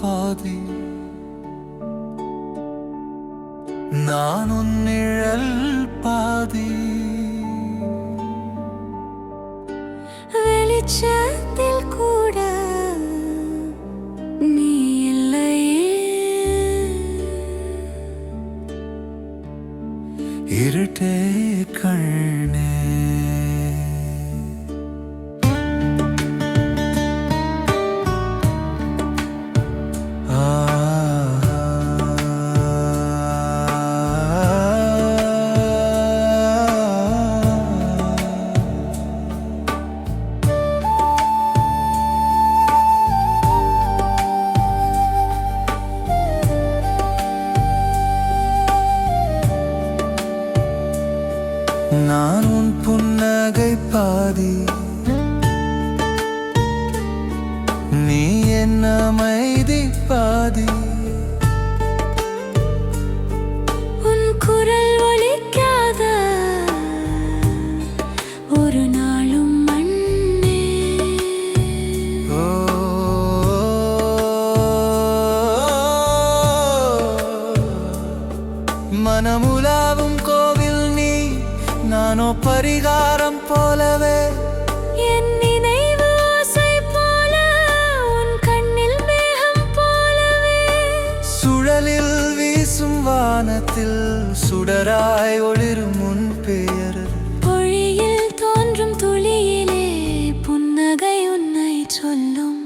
பாதி. நான் உன் நிழல் பாதி. வெளிச்சத்தில் கூட நீ இல்லையே. இருட்டே பாதி. நீ என் அமைதி பாதி. உன் குரல் ஒலிக்காத. ஒரு நாளும் மண்ணே. ஓ. மனமுலாவும் நீ நானோ பரிகாரம் போலவே. என் நினைவு ஓசை போல உன் கண்ணில் மேகம் போலவே. சுழலில் வீசும் வானத்தில் சுடராய் ஒளிரும் முன் பெயர். பொழியில் தோன்றும் துளியிலே புன்னகை உன்னை சொல்லும்.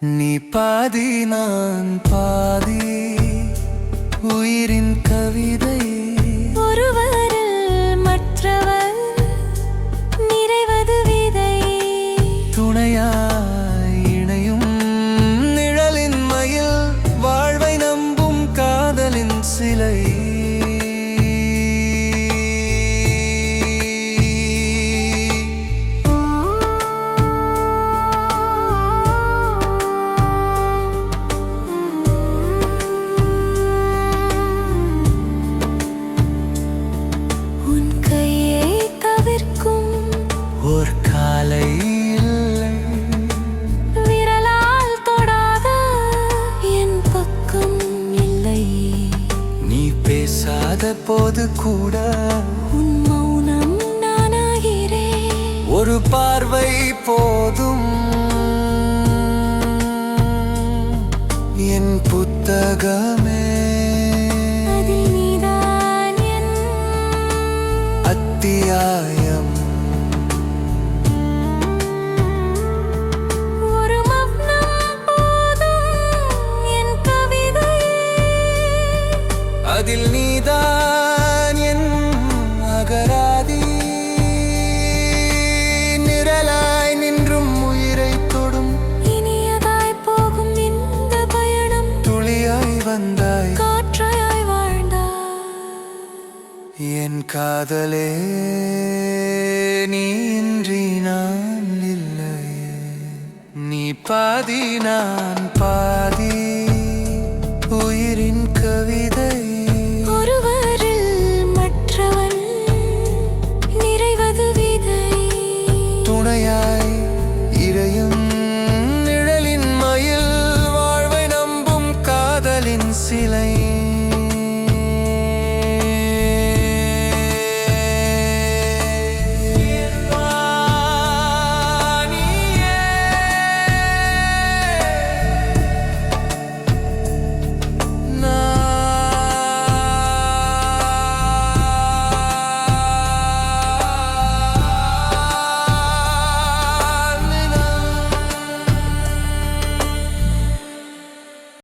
நீ பாதி நான் பாதி. உயிரின் கவிதை பேசாத போது கூட. உன் மௌனம் நானாகிறேன். ஒரு பார்வை போதும். என் புத்தகமே. அத்தியாயம். வந்தாய் காற்றாய் வாழ்ந்தாய் என் காதலே நீ இன்றி நான் இல்லையே நீ பாதி நான்